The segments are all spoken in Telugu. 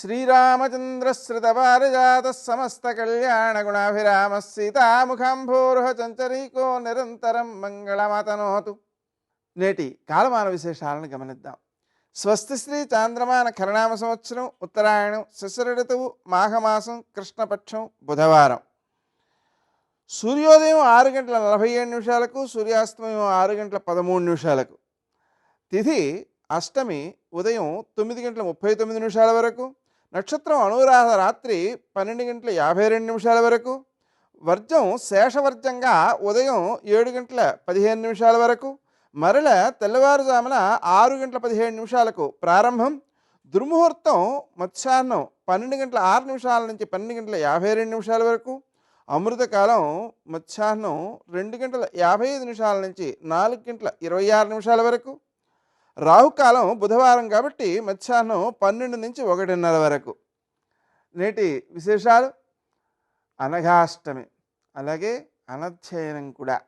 శ్రీరామచంద్రశ్రుతపారిజాత సమస్త కళ్యాణ గుణాభిరామ సీతాముఖాంభోరుహ చంచరీకో నిరంతరం మంగళమతనోతు. నేటి కాలమాన విశేషాలను గమనిద్దాం. స్వస్తి శ్రీ చాంద్రమాన కరణామ సంవత్సరం ఉత్తరాయణం శిశిర ఋతువు మాఘమాసం కృష్ణపక్షం బుధవారం. సూర్యోదయం ఆరు గంటల నలభై ఏడు నిమిషాలకు సూర్యాస్తమయం ఆరు గంటల పదమూడు నిమిషాలకు. తిథి అష్టమి ఉదయం తొమ్మిది గంటల ముప్పై తొమ్మిది నిమిషాల వరకు. నక్షత్రం అనురాధ రాత్రి పన్నెండు గంటల యాభై రెండు నిమిషాల వరకు వర్జం శేషవర్జంగా ఉదయం ఏడు గంటల పదిహేను నిమిషాల వరకు మరల తెల్లవారుజామున ఆరు గంటల పదిహేడు నిమిషాలకు ప్రారంభం దుర్ముహూర్తం మధ్యాహ్నం పన్నెండు గంటల ఆరు నిమిషాల నుంచి పన్నెండు గంటల యాభై రెండు నిమిషాల వరకు అమృతకాలం మధ్యాహ్నం రెండు గంటల యాభై ఐదు నిమిషాల నుంచి నాలుగు గంటల ఇరవై ఆరు నిమిషాల వరకు రాహుకాలం బుధవారం కాబట్టి మధ్యాహ్నం పన్నెండు నుంచి ఒకటిన్నర వరకు. నేటి విశేషాలు? అనఘాష్టమి. అలాగే అనధ్యయనం కూడా.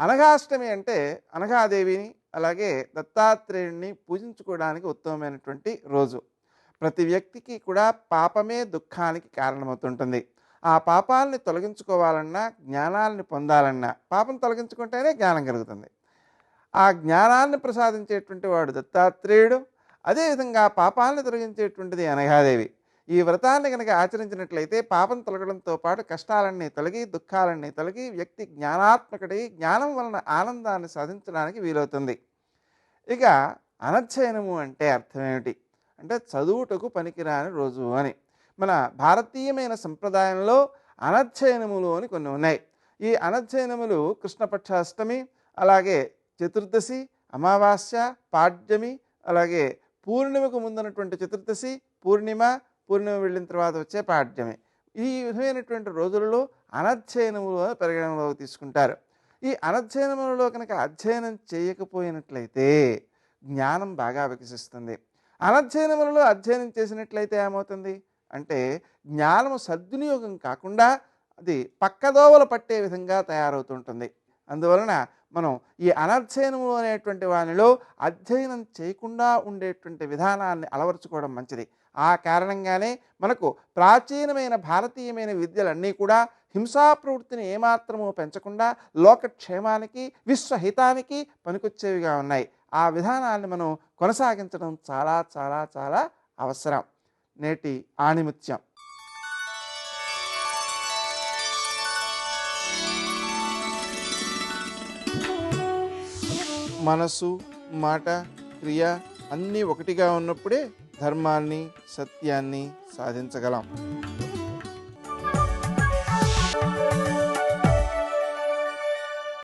అనఘాష్టమి అంటే అనఘాదేవిని అలాగే దత్తాత్రేయుడిని పూజించుకోవడానికి ఉత్తమమైనటువంటి రోజు. ప్రతి వ్యక్తికి కూడా పాపమే దుఃఖానికి కారణమవుతుంటుంది. ఆ పాపాలని తొలగించుకోవాలన్నా జ్ఞానాలని పొందాలన్నా పాపం తొలగించుకుంటేనే జ్ఞానం కలుగుతుంది. ఆ జ్ఞానాన్ని ప్రసాదించేటువంటి వాడు దత్తాత్రేయుడు అదేవిధంగా పాపాలను తొలగించేటువంటిది అనఘాదేవి. ఈ వ్రతాన్ని కనుక ఆచరించినట్లయితే పాపం తొలగడంతో పాటు కష్టాలన్నీ తొలగి దుఃఖాలన్నీ తొలగి వ్యక్తి జ్ఞానాత్మకుడై జ్ఞానం వలన ఆనందాన్ని సాధించడానికి వీలవుతుంది. ఇక అనధ్యయనము అంటే అర్థమేమిటి అంటే చదువుటకు పనికిరాని రోజు అని. మన భారతీయమైన సంప్రదాయంలో అనధ్యయనములు అని కొన్ని ఉన్నాయి. ఈ అనధ్యయనములు కృష్ణపక్షాష్టమి అలాగే చతుర్దశి అమావాస్య పాడ్యమి అలాగే పూర్ణిమకు ముందున్నటువంటి చతుర్దశి పూర్ణిమ పూర్ణిమ వెళ్ళిన తర్వాత వచ్చే పాడ్యమి. ఈ విధమైనటువంటి రోజులలో అనధ్యయనములు పరిగణనలోకి తీసుకుంటారు. ఈ అనధ్యయనములలో కనుక అధ్యయనం చేయకపోయినట్లయితే జ్ఞానం బాగా వికసిస్తుంది. అనధ్యయనములలో అధ్యయనం చేసినట్లయితే ఏమవుతుంది? అంటే జ్ఞానము సద్వినియోగం కాకుండా అది పక్కదోవలు పట్టే విధంగా తయారవుతుంటుంది. అందువలన మనం ఈ అనధ్యయనము అనేటువంటి వానిలో అధ్యయనం చేయకుండా ఉండేటువంటి విధానాన్ని అలవరుచుకోవడం మంచిది. ఆ కారణంగానే మనకు ప్రాచీనమైన భారతీయమైన విద్యలన్నీ కూడా హింసా ప్రవృత్తిని ఏమాత్రము పెంచకుండా లోకక్షేమానికి విశ్వహితానికి పనికొచ్చేవిగా ఉన్నాయి. ఆ విధానాన్ని మనం కొనసాగించడం చాలా చాలా చాలా అవసరం. నేటి ఆణిముత్యం. మనసు మాట క్రియ అన్నీ ఒకటిగా ఉన్నప్పుడే ధర్మాన్ని సత్యాన్ని సాధించగలం.